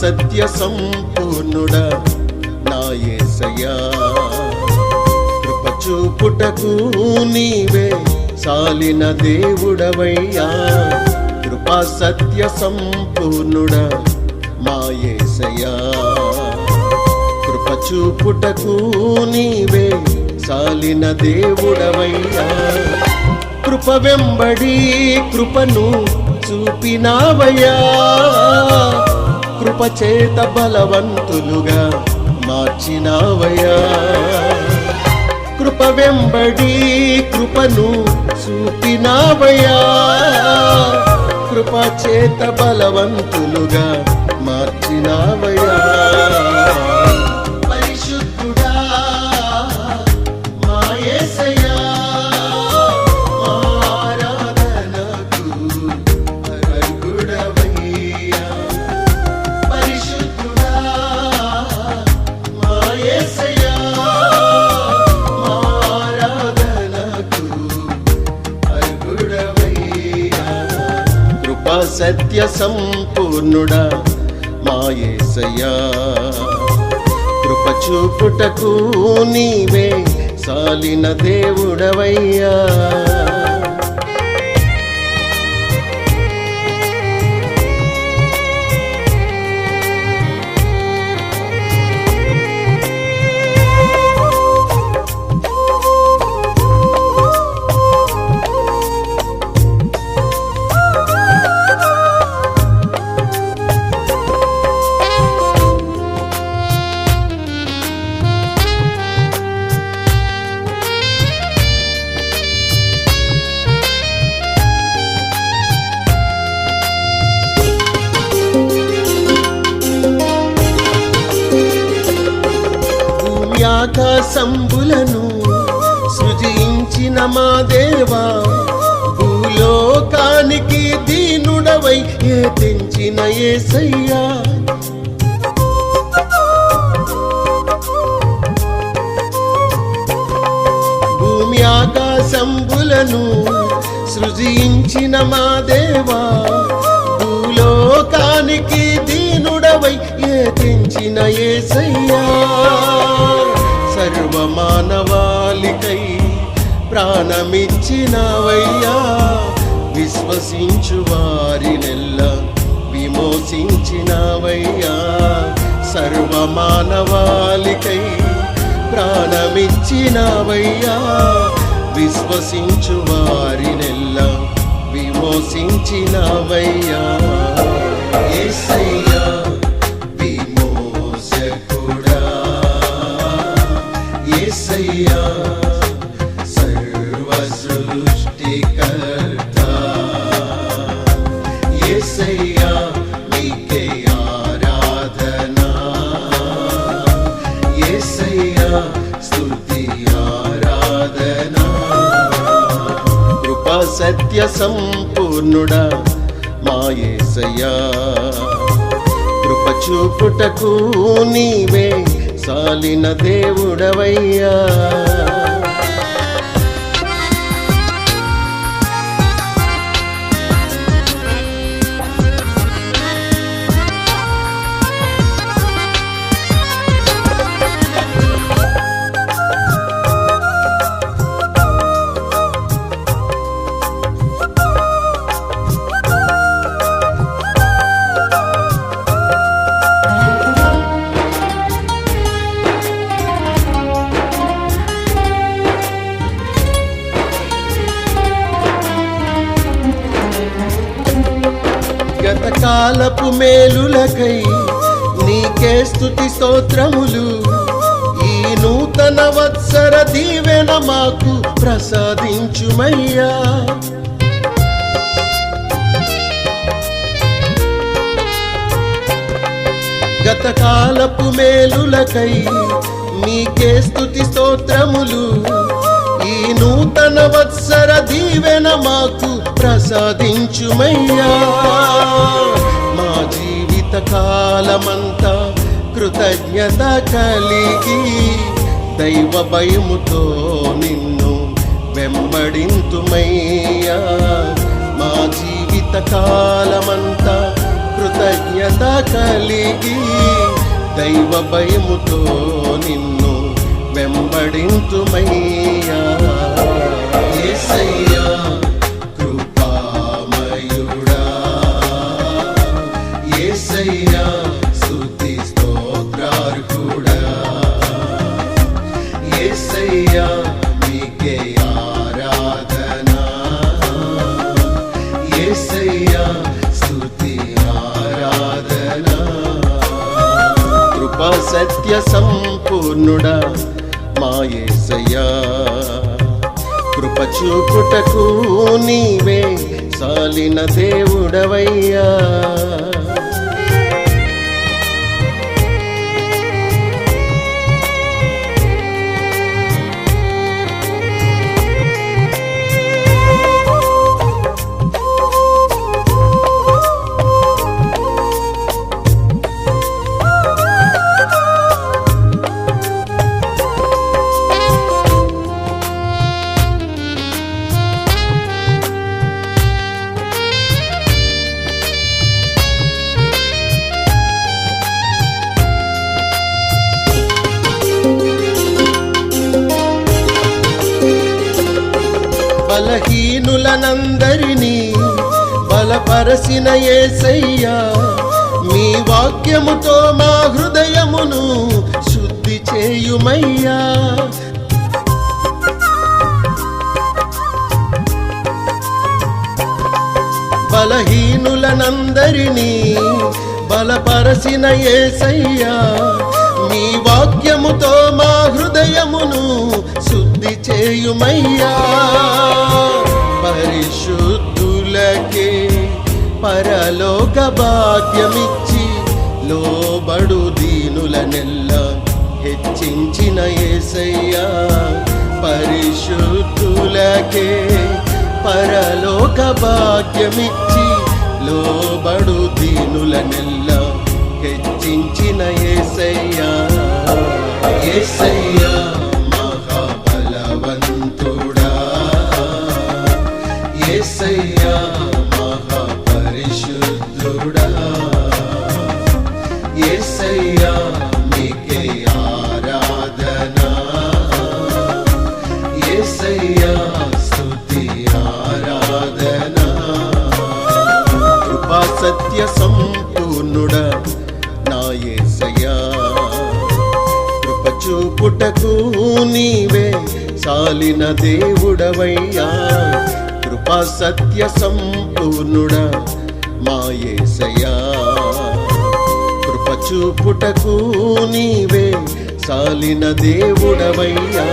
సత్య సంపూర్ణుడా నాయసయా కృపచూపుటకు నీవే సాలిన దేవుడవయ్యా. కృపా సత్య సంపూర్ణుడా మాయేసయా కృపచూపుటకు నీవే సాలిన దేవుడవయ్యా. కృప వెంబడి కృపను చూపినావయ్యా. కృప చేత బలవంతులుగా మార్చినావయ్యా. కృప వెంబడి కృపను చూపినావయ్యా. కృప చేత బలవంతులుగా మార్చినావ సంపూర్ణుడా మాయేసయ్యా కృప చూపుటకు నీవే సాలిన దేవుడవయ్యా. ఆకాశంబులను సృజించిన మా దేవా భూలోకానికి దీనుడవై ఏ తెంచిన ఏసయ్యా. భూమి ఆకాశంబులను సృజించిన మా దేవా భూలోకానికి దీనుడవై ఏ తెంచిన ఏసయ్యా. వరమిచ్చినవయ్యా విశ్వసించు వారినెల్ల విమోచించినవయ్యా. సర్వమానవాళికై ప్రాణమిచ్చినవయ్యా విశ్వసించు వారినెల్ల విమోచించినవయ్యా. యేసయ్యా సృష్టికర్త యేసయ్యా నీకే ఆరాధన యేసయ్యా స్తుతి ఆరాధన కృపా సత్య సంపూర్ణుడా మా యేసయ్యా కృప చూపుటకు నీవే సాలిన దేవుడవయ్యా కాలపు మేలులకై నీకే స్థుతి స్తోత్రములు. ఈ నూతన వత్సర దీవెన మాకు ప్రసాదించుమయ్యా. గతకాలపు మేలులకై నీకే స్థుతి స్తోత్రములు. ఈ నూతన వత్సర దీవెన మాకు ప్రసాదించుమయ్యా. మా జీవిత కాలమంతా కృతజ్ఞత కలిగి దైవ భయముతో నిన్ను వెంబడింతుమయ్యా. మా జీవిత కాలమంతా కృతజ్ఞత కలిగి దైవ భయముతో నిన్ను వెంబడింతుమయ్యా. సత్య సంపూర్ణుడా మాయేసయ్యా కృప చూపుటకు నీవే సాలిన దేవుడవయ్యా. బలహీనులనందరినీ బలపరసిన యేసయ్యా మీ వాక్యముతో మా హృదయమును శుద్ధి చేయుమయ్యా. బలహీనులనందరినీ బలపరసిన ఏసయ్యా మీ వాక్యముతో హృదయమును శుద్ధి చేయుమయ్యా. పరిశుద్ధులకే పరలోక భాగ్యమిచ్చి లోబడు దీనులనెల్ల హెచ్చించిన ఏసయ్యా. పరిశుద్ధులకే పరలోక భాగ్యమిచ్చి లోబడు దీనులనెల్ల హెచ్చించిన ఏసయ్యా ఏసయ్యా మహాబలవంతుడా. యేసయ్యా మహాపరిశుద్ధుడా. యేసయ్యా మీకే ఆరాధన. యేసయ్యా స్తుతి ఆరాధన. కృపా సత్య సంపూర్ణుడా నీవే సాలిన దేవుడవయ్యా. కృపా సత్య సంపూర్ణుడ మాయేసయ్యా కృప చూపుటకు నీవే సాలిన దేవుడవయ్యా.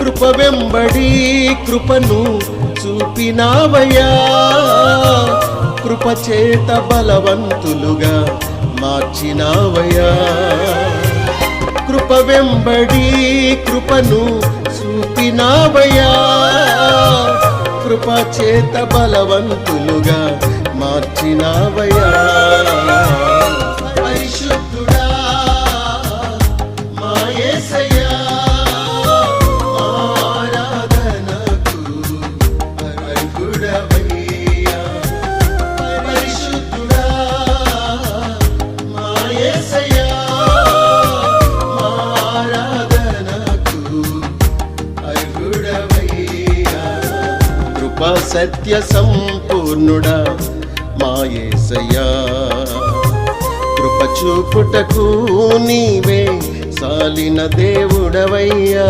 కృప వెంబడి కృపను చూపినావయ్యా. కృప చేత బలవంతులుగా మార్చినావయ్యా. కృప వెంబడి కృపను చూపినావయ్యా. కృప చేత బలవంతులుగా మార్చినావయ్యా. సత్య సంపూర్ణుడా మాయేసయ్యా కృప చూపుటకు నీవే సాలిన దేవుడవయ్యా.